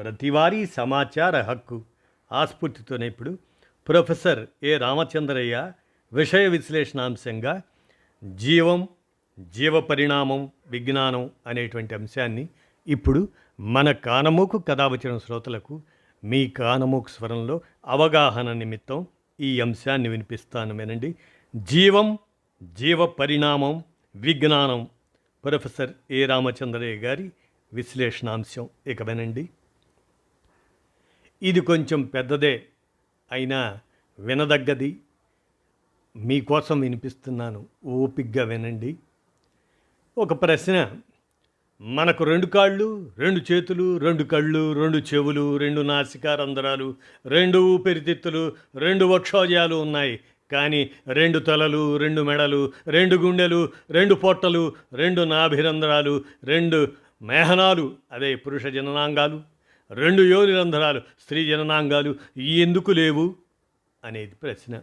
ప్రతివారీ సమాచార హక్కు ఆస్ఫూర్తితోనే ఇప్పుడు ప్రొఫెసర్ ఏ రామచంద్రయ్య విషయ విశ్లేషణాంశంగా జీవం జీవ పరిణామం విజ్ఞానం అనేటువంటి అంశాన్ని ఇప్పుడు మన కానమూకు కథావచన శ్రోతలకు మీ కానమూకు స్వరంలో అవగాహన నిమిత్తం ఈ అంశాన్ని వినిపిస్తాను వినండి. జీవం జీవ పరిణామం విజ్ఞానం. ప్రొఫెసర్ ఏ రామచంద్రయ్య గారి విశ్లేషణాంశం ఇక వినండి. ఇది కొంచెం పెద్దదే అయినా వినదగ్గది. మీకోసం వినిపిస్తున్నాను. ఓపిగ్గా వినండి. ఒక ప్రశ్న. మనకు రెండు కాళ్ళు రెండు చేతులు రెండు కళ్ళు రెండు చెవులు రెండు నాసికారంధ్రాలు రెండు ఊపిరితిత్తులు రెండు వక్షోజాలు ఉన్నాయి. కానీ రెండు తలలు రెండు మెడలు రెండు గుండెలు రెండు పొట్టలు రెండు నాభిరంధ్రాలు రెండు మేహనాలు అదే పురుష జననాంగాలు. రెండు యోని రంధ్రాలు స్త్రీ జననాంగాలు ఎందుకు లేవు? అనేది ప్రశ్న.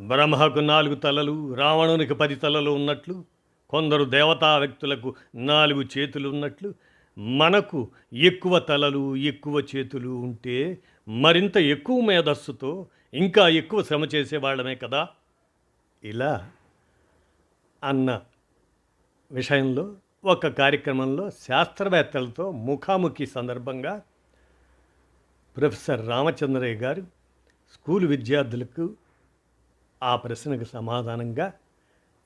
బ్రహ్మకు నాలుగు తలలు రావణునికి పది తలలు ఉన్నట్లు కొందరు దేవతా వ్యక్తులకు నాలుగు చేతులు ఉన్నట్లు మనకు ఎక్కువ తలలు ఎక్కువ చేతులు ఉంటే మరింత ఎక్కువ మేధస్సుతో ఇంకా ఎక్కువ శ్రమ చేసేవాళ్ళమే కదా? ఇలా అన్న విషయంలో ఒక కార్యక్రమంలో శాస్త్రవేత్తలతో ముఖాముఖి సందర్భంగా ప్రొఫెసర్ రామచంద్రయ్య గారు స్కూల్ విద్యార్థులకు ఆ ప్రశ్నకు సమాధానంగా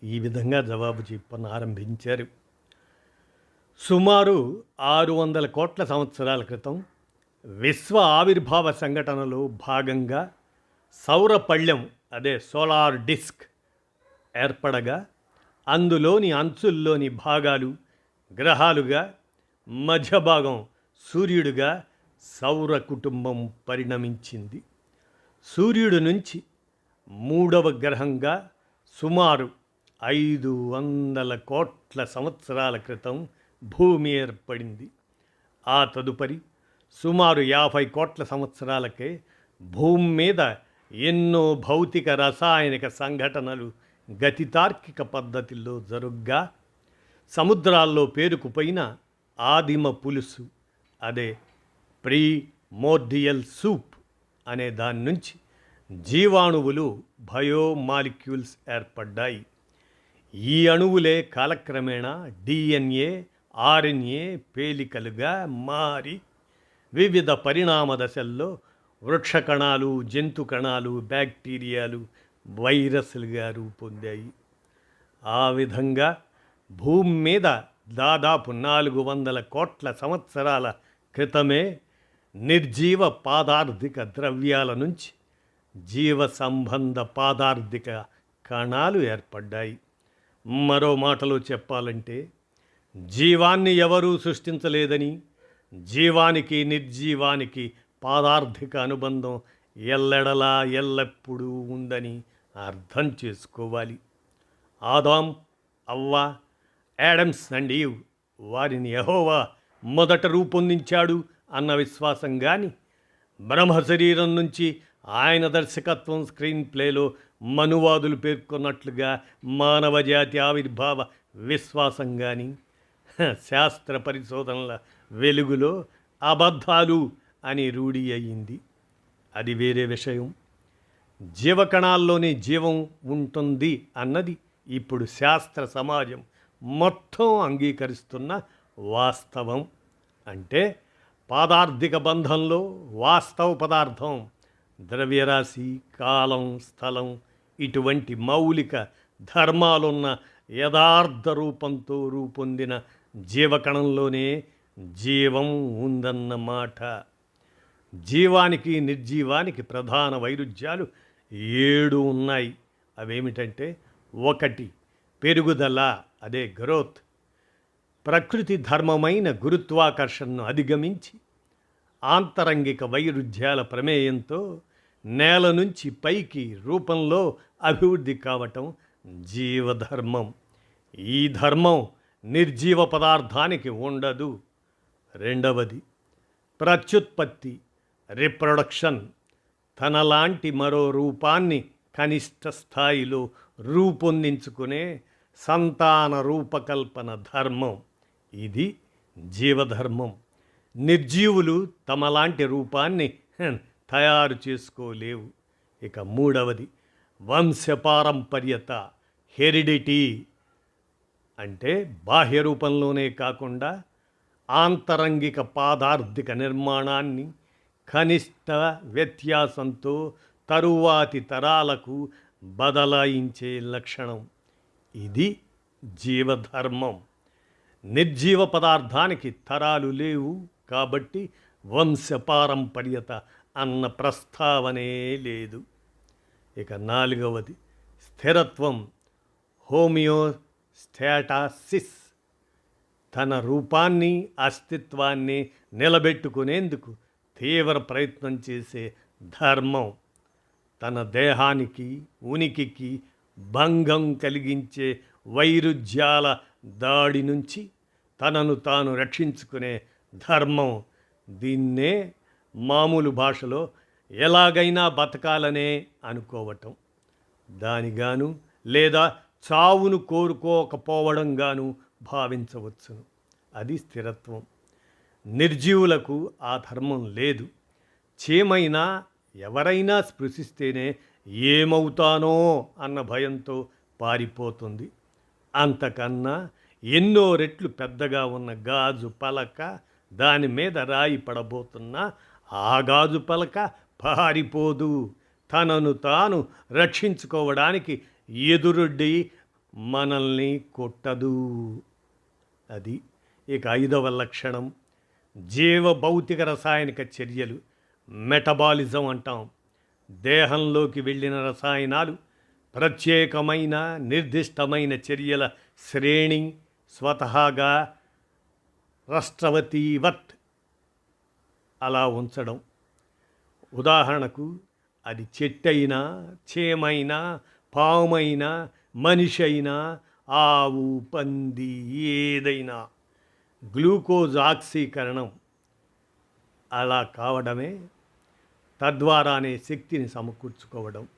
ఈ విధంగా జవాబు చెప్పని ఆరంభించారు. సుమారు ఆరు వందల కోట్ల సంవత్సరాల క్రితం విశ్వ ఆవిర్భావ సంఘటనలో భాగంగా సౌర పళ్ళెం అదే సోలార్ డిస్క్ ఏర్పడగా అందులోని అంచుల్లోని భాగాలు గ్రహాలుగా మధ్య భాగం సౌర కుటుంబం పరిణమించింది. సూర్యుడు నుంచి మూడవ గ్రహంగా సుమారు ఐదు వందల కోట్ల సంవత్సరాల క్రితం భూమి ఏర్పడింది. ఆ తదుపరి సుమారు యాభై కోట్ల సంవత్సరాలకే భూమి మీద ఎన్నో భౌతిక రసాయనిక సంఘటనలు గతితార్కిక పద్ధతిలో జరుగ్గా సముద్రాల్లో పేరుకుపోయిన ఆదిమ పులుసు అదే ప్రీ మోర్డియల్ సూప్ అనే దాని నుంచి జీవాణువులు బయోమాలిక్యూల్స్ ఏర్పడ్డాయి. ఈ అణువులే కాలక్రమేణా డిఎన్ఏ ఆర్ఎన్ఏ పేలికలుగా మారి వివిధ పరిణామ దశల్లో వృక్ష కణాలు జంతు కణాలు బ్యాక్టీరియాలు వైరస్లుగా రూపొందాయి. ఆ విధంగా భూమి మీద దాదాపు నాలుగు వందల కోట్ల సంవత్సరాల క్రితమే నిర్జీవ పాదార్థిక ద్రవ్యాల నుంచి జీవ సంబంధ పాదార్థిక కణాలు ఏర్పడ్డాయి. మరో మాటలో చెప్పాలంటే జీవాన్ని ఎవరూ సృష్టించలేదని జీవానికి నిర్జీవానికి పాదార్థిక అనుబంధం ఎల్లెడలా ఎల్లప్పుడూ ఉందని అర్థం చేసుకోవాలి. ఆదాం అవ్వ యాడమ్స్ అండ్ ఈవ్ వారిని యహోవా మొదట రూపొందించాడు అన్న విశ్వాసం కానీ బ్రహ్మ శరీరం నుంచి ఆయన దర్శకత్వం స్క్రీన్ ప్లేలో మనువాదులు పేర్కొన్నట్లుగా మానవ జాతి ఆవిర్భావ విశ్వాసం కానీ శాస్త్ర పరిశోధనల వెలుగులో అబద్ధాలు అని రూఢి అయ్యింది. అది వేరే విషయం. జీవకణాల్లోనే జీవం ఉంటుంది అన్నది ఇప్పుడు శాస్త్ర సమాజం మొత్తం అంగీకరిస్తున్న వాస్తవం. అంటే పాదార్థిక బంధంలో వాస్తవ పదార్థం ద్రవ్యరాశి కాలం స్థలం ఇటువంటి మౌలిక ధర్మాలున్న యథార్థ రూపంతో రూపొందిన జీవకణంలోనే జీవం ఉందన్నమాట. జీవానికి నిర్జీవానికి ప్రధాన వైరుధ్యాలు ఏడు ఉన్నాయి. అవేమిటంటే ఒకటి పెరుగుదల అదే గ్రోత్. ప్రకృతి ధర్మమైన గురుత్వాకర్షణను అధిగమించి ఆంతరంగిక వైరుధ్యాల ప్రమేయంతో నేల నుంచి పైకి రూపంలో అభివృద్ధి కావటం జీవధర్మం. ఈ ధర్మం నిర్జీవ పదార్థానికి ఉండదు. రెండవది ప్రత్యుత్పత్తి రిప్రొడక్షన్. తనలాంటి మరో రూపాన్ని కనిష్ట స్థాయిలో రూపొందించుకునే సంతాన రూపకల్పన ధర్మం. ఇది జీవధర్మం. నిర్జీవులు తమలాంటి రూపాన్ని తయారు చేసుకోలేవు. ఇక మూడవది వంశపారంపర్యత హెరిడిటీ అంటే బాహ్య రూపంలోనే కాకుండా ఆంతరంగిక పాదార్థిక నిర్మాణాన్ని కనిష్ట వ్యత్యాసంతో తరువాతి తరాలకు బదలాయించే లక్షణం. ఇది జీవధర్మం. నిర్జీవ పదార్థానికి తరాలు లేవు కాబట్టి వంశపారంపర్యత అన్న ప్రస్తావనే లేదు. ఇక నాలుగవది స్థిరత్వం హోమియోస్టాటాసిస్. తన రూపాన్ని అస్తిత్వాన్ని నిలబెట్టుకునేందుకు తీవ్ర ప్రయత్నం చేసే ధర్మం తన దేహానికి ఉనికికి భంగం కలిగించే వైరుధ్యాల దాడి నుంచి తనను తాను రక్షించుకునే ధర్మం. దీన్నే మామూలు భాషలో ఎలాగైనా బతకాలనే అనుకోవటం. దానిగాను లేదా చావును కోరుకోకపోవడం గాను భావించవచ్చును. అది స్థిరత్వం. నిర్జీవులకు ఆ ధర్మం లేదు. చీమైనా ఎవరైనా స్పృశిస్తేనే ఏమవుతానో అన్న భయంతో పారిపోతుంది. అంతకన్నా ఎన్నో రెట్లు పెద్దగా ఉన్న గాజు పలక దాని మీద రాయి పడబోతున్నా ఆ గాజు పలక పారిపోదు. తనను తాను రక్షించుకోవడానికి ఎదురొడ్డి మనల్ని కొట్టదు. అది ఇక ఐదవ లక్షణం. జీవ భౌతిక రసాయనిక చర్యలు మెటబాలిజం అంటాం. దేహంలోకి వెళ్ళిన రసాయనాలు ప్రత్యేకమైన నిర్దిష్టమైన చర్యల శ్రేణి స్వతహాగా రాష్ట్రవతీవత్ అలా ఉంచడం. ఉదాహరణకు అది చెట్టైనా చేమైనా పామైనా మనిషి అయినా ఆవు పంది ఏదైనా. గ్లూకోజ్ ఆక్సీకరణం అలా కావడమే తద్వారానే శక్తిని సమకూర్చుకోవడం.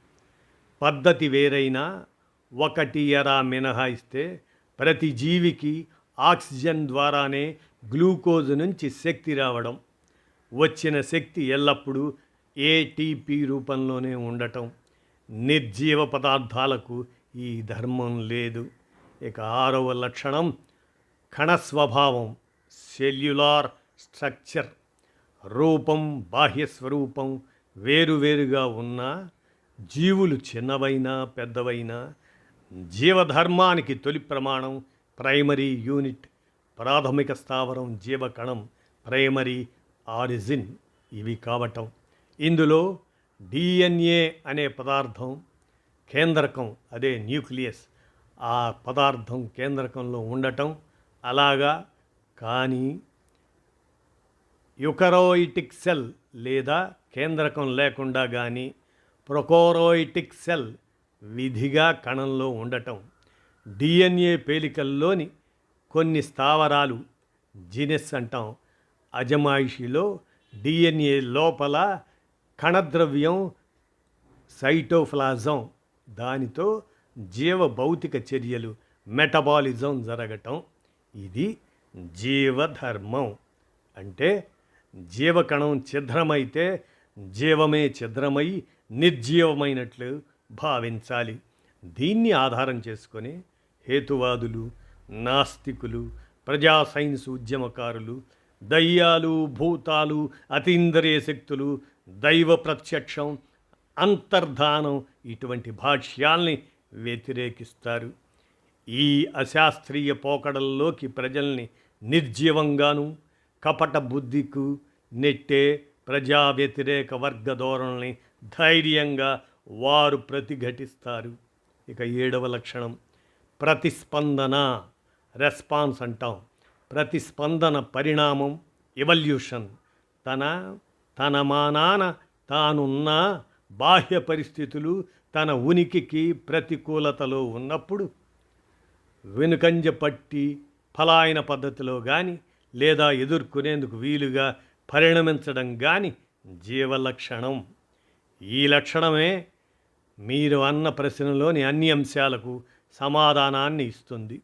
పద్ధతి వేరైనా ఒకటి ఎరా మినహాయిస్తే ప్రతి జీవికి ఆక్సిజన్ ద్వారానే గ్లూకోజ్ నుంచి శక్తి రావడం. వచ్చిన శక్తి ఎల్లప్పుడూ ఏటీపీ రూపంలోనే ఉండటం. నిర్జీవ పదార్థాలకు ఈ ధర్మం లేదు. ఇక ఆరవ లక్షణం కణస్వభావం సెల్యులార్ స్ట్రక్చర్ రూపం బాహ్య స్వరూపం వేరువేరుగా ఉన్నా జీవులు చిన్నవైనా పెద్దవైనా జీవధర్మానికి తొలి ప్రమాణం ప్రైమరీ యూనిట్ ప్రాథమిక స్థావరం జీవకణం ప్రైమరీ ఆరిజిన్ ఇవి కావటం. ఇందులో డిఎన్ఏ అనే పదార్థం కేంద్రకం అదే న్యూక్లియస్ ఆ పదార్థం కేంద్రకంలో ఉండటం అలాగా కానీ యుకరోయిటిక్ సెల్ లేదా కేంద్రకం లేకుండా కానీ ప్రొకోరోయిటిక్ సెల్ విధిగా కణంలో ఉండటం డిఎన్ఏ పేలికల్లోని కొన్ని స్థావరాలు జీనెస్ అంటాం. అజమాయిషిలో డిఎన్ఏ లోపల కణద్రవ్యం సైటోఫ్లాజం దానితో జీవ భౌతిక చర్యలు మెటబాలిజం జరగటం. ఇది జీవధర్మం. అంటే జీవకణం ఛిద్రమైతే జీవమే ఛిద్రమై నిర్జీవమైనట్లు భావించాలి. దీన్ని ఆధారం చేసుకొని హేతువాదులు నాస్తికులు ప్రజా సైన్స్ ఉద్యమకారులు దయ్యాలు భూతాలు అతీంద్రియ శక్తులు దైవ ప్రత్యక్షం అంతర్ధానం ఇటువంటి భాష్యాల్ని వ్యతిరేకిస్తారు. ఈ అశాస్త్రీయ పోకడల్లోకి ప్రజల్ని నిర్జీవంగాను కపట బుద్ధికు నెట్టే ప్రజా వ్యతిరేక వర్గ ధోరణిని ధైర్యంగా వారు ప్రతిఘటిస్తారు. ఇక ఏడవ లక్షణం ప్రతిస్పందన రెస్పాన్స్ అంటాం. ప్రతిస్పందన పరిణామం ఎవల్యూషన్. తన తన మానాన తానున్న బాహ్య పరిస్థితులు తన ఉనికికి ప్రతికూలతలో ఉన్నప్పుడు వెనుకంజ పట్టి ఫలాయన పద్ధతిలో కానీ లేదా ఎదుర్కొనేందుకు వీలుగా పరిణమించడం కానీ జీవలక్షణం. ఈ లక్షణమే మీరు అన్న ప్రశ్నలోని అన్ని అంశాలకు సమాధానాన్ని ఇస్తుంది.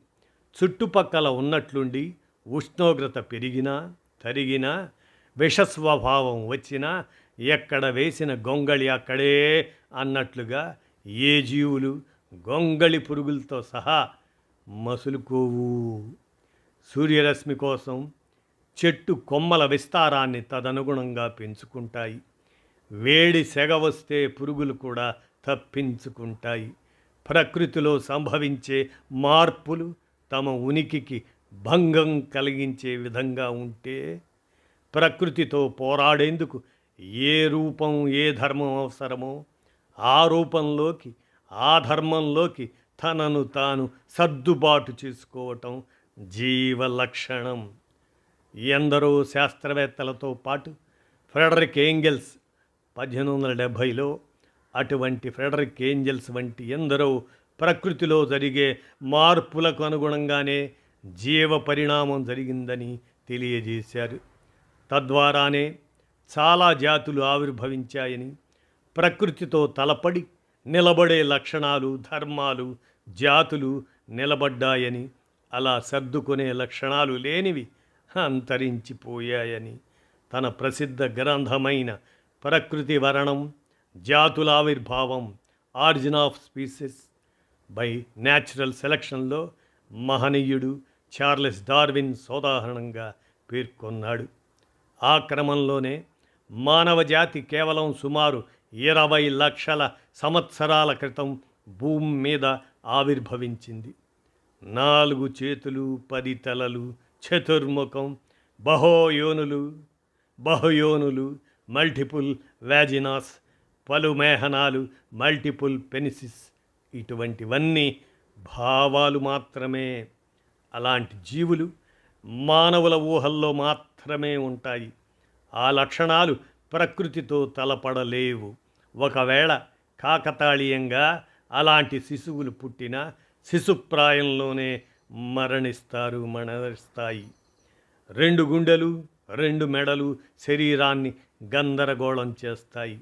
చుట్టుపక్కల ఉన్నట్లుండి ఉష్ణోగ్రత పెరిగినా తరిగినా విషస్వభావం వచ్చినా ఎక్కడ వేసిన గొంగళి అక్కడే అన్నట్లుగా ఏ జీవులు గొంగళి పురుగులతో సహా మసులుకోవు. సూర్యరశ్మి కోసం చెట్టు కొమ్మల విస్తారాన్ని తదనుగుణంగా పెంచుకుంటాయి. వేడి సెగ వస్తే పురుగులు కూడా తప్పించుకుంటాయి. ప్రకృతిలో సంభవించే మార్పులు తమ ఉనికికి భంగం కలిగించే విధంగా ఉంటే ప్రకృతితో పోరాడేందుకు ఏ రూపం ఏ ధర్మం అవసరమో ఆ రూపంలోకి ఆ ధర్మంలోకి తనను తాను సర్దుబాటు చేసుకోవటం జీవ లక్షణం. ఎందరో శాస్త్రవేత్తలతో పాటు ఫ్రెడరిక్ ఏంగెల్స్ పద్దెనిమిది వందల డెబ్భైలో అటువంటి ఫ్రెడరిక్ ఏంజెల్స్ వంటి ఎందరో ప్రకృతిలో జరిగే మార్పులకు అనుగుణంగానే జీవ పరిణామం జరిగిందని తెలియజేశారు. తద్వారానే చాలా జాతులు ఆవిర్భవించాయని ప్రకృతితో తలపడి నిలబడే లక్షణాలు ధర్మాలు జాతులు నిలబడ్డాయని అలా సర్దుకునే లక్షణాలు లేనివి అంతరించిపోయాయని. తన ప్రసిద్ధ గ్రంథమైన ప్రకృతి వరణం జాతుల ఆవిర్భావం origin of species by natural సెలక్షన్లో మహనీయుడు చార్లెస్ డార్విన్ సోదాహరణంగా పేర్కొన్నాడు. ఆ క్రమంలోనే మానవ జాతి కేవలం సుమారు ఇరవై లక్షల సంవత్సరాల క్రితం భూమి మీద ఆవిర్భవించింది. నాలుగు చేతులు పది తలలు చతుర్ముఖం బహోయోనులు బహుయోనులు మల్టిపుల్ వ్యాజినాస్ పలు మేహనాలు మల్టిపుల్ పెనిసిస్ ఇటువంటివన్నీ భావాలు మాత్రమే. అలాంటి జీవులు మానవుల ఊహల్లో మాత్రమే ఉంటాయి. ఆ లక్షణాలు ప్రకృతితో తలపడలేవు. ఒకవేళ కాకతాళీయంగా అలాంటి శిశువులు పుట్టిన శిశుప్రాయంలోనే మరణిస్తారు మరణిస్తాయి. రెండు గుండెలు రెండు మెడలు శరీరాన్ని గందరగోళం చేస్తాయి.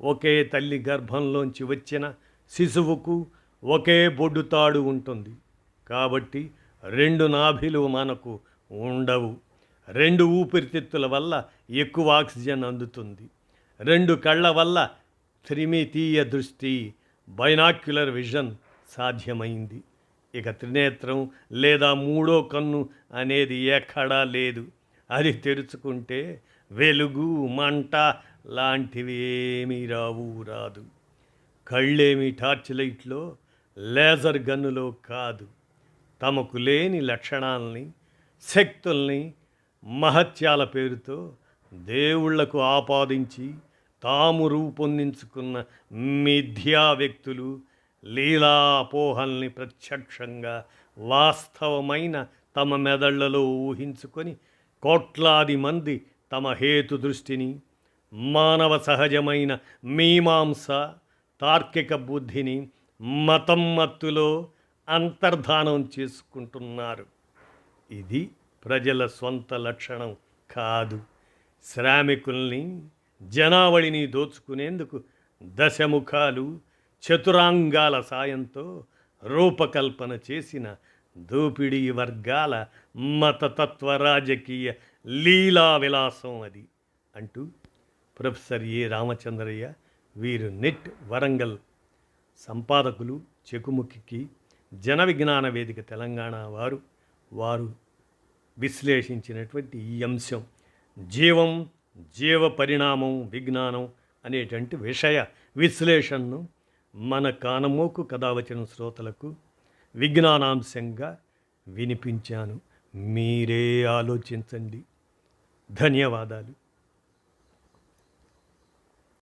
ఒకే తల్లి గర్భంలోంచి వచ్చిన శిశువుకు ఒకే బొడ్డుతాడు ఉంటుంది. కాబట్టి రెండు నాభిలు మనకు ఉండవు. రెండు ఊపిరితిత్తుల వల్ల ఎక్కువ ఆక్సిజన్ అందుతుంది. రెండు కళ్ళ వల్ల త్రిమితీయ దృష్టి బైనాక్యులర్ విజన్ సాధ్యమైంది. ఇక త్రినేత్రం లేదా మూడో కన్ను అనేది ఎక్కడా లేదు. అది తెరుచుకుంటే వెలుగు మంట లాంటివి ఏమీ రావు రాదు. కళ్ళేమి టార్చ్ లైట్లో లేజర్ గన్నులో కాదు. తమకు లేని లక్షణాలని శక్తుల్ని మహత్యాల పేరుతో దేవుళ్ళకు ఆపాదించి తాము రూపొందించుకున్న మిథ్యా వ్యక్తులు లీలాపోహల్ని ప్రత్యక్షంగా వాస్తవమైన తమ మెదళ్ళలో ఊహించుకొని కోట్లాది మంది తమ హేతు దృష్టిని మానవ సహజమైన మీమాంస తార్కిక బుద్ధిని మతం మత్తులో అంతర్ధానం చేసుకుంటున్నారు. ఇది ప్రజల సొంత లక్షణం కాదు. శ్రామికుల్ని జనావళిని దోచుకునేందుకు దశముఖాలు చతురాంగాల సాయంతో రూపకల్పన చేసిన దోపిడీ వర్గాల మతతత్వ రాజకీయ లీలా విలాసం అది అంటూ ప్రొఫెసర్ ఏ రామచంద్రయ్య వీరు నెట్ వరంగల్ సంపాదకులు చెకుముఖికి జన విజ్ఞాన వేదిక తెలంగాణ వారు వారు విశ్లేషించినటువంటి ఈ అంశం. జీవం జీవ పరిణామం విజ్ఞానం అనేటువంటి విషయ విశ్లేషణను మన కానమోకు కథ వచ్చిన శ్రోతలకు విజ్ఞానాంశంగా వినిపించాను. మీరే ఆలోచించండి. ధన్యవాదాలు.